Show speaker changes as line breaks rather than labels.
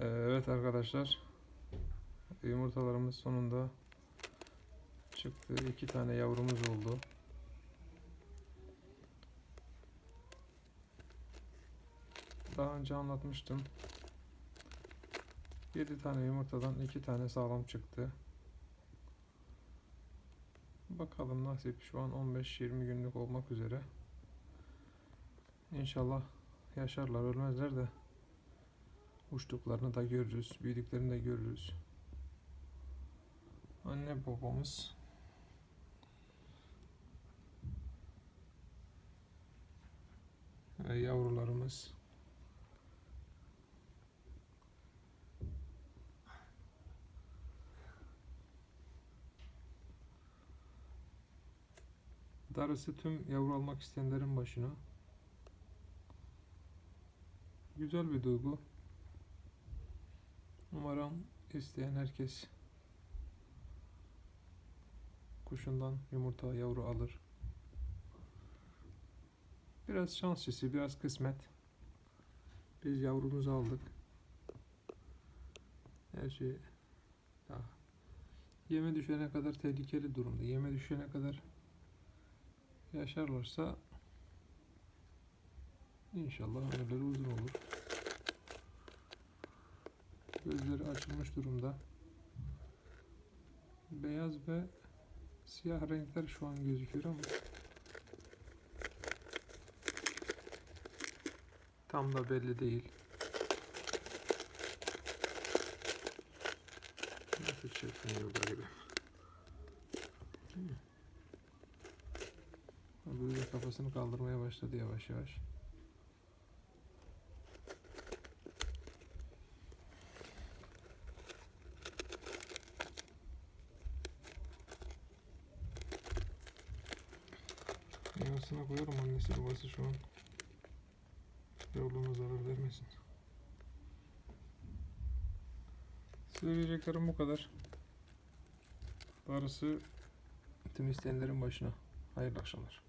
Evet arkadaşlar. Yumurtalarımız sonunda çıktı. İki tane yavrumuz oldu. Daha önce anlatmıştım. 7 tane yumurtadan 2 tane sağlam çıktı. Bakalım nasip şu an 15-20 günlük olmak üzere. İnşallah yaşarlar ölmezler de uçtuklarını da görürüz. Büyüdüklerini de görürüz. Anne babamız ve yavrularımız Darısı tüm yavru almak isteyenlerin başına. Güzel bir duygu. Umarım isteyen herkes kuşundan yumurta yavru alır. Biraz şans işi, biraz kısmet. Biz yavrumuzu aldık. Her şey daha yeme düşene kadar tehlikeli durumda. Yeme düşene kadar yaşarlarsa inşallah ömürleri uzun olur. Gözleri açılmış durumda. Beyaz ve siyah renkler şu an gözüküyor ama tam da belli değil. Nasıl çekmiyor galiba. Böyle kafasını kaldırmaya başladı yavaş yavaş. Yuvasına koyarım annesi babası şu an. Yavrularına zarar vermesin. Söyleyeceklerim bu kadar. Darısı tüm isteyenlerin başına. Hayırlı akşamlar.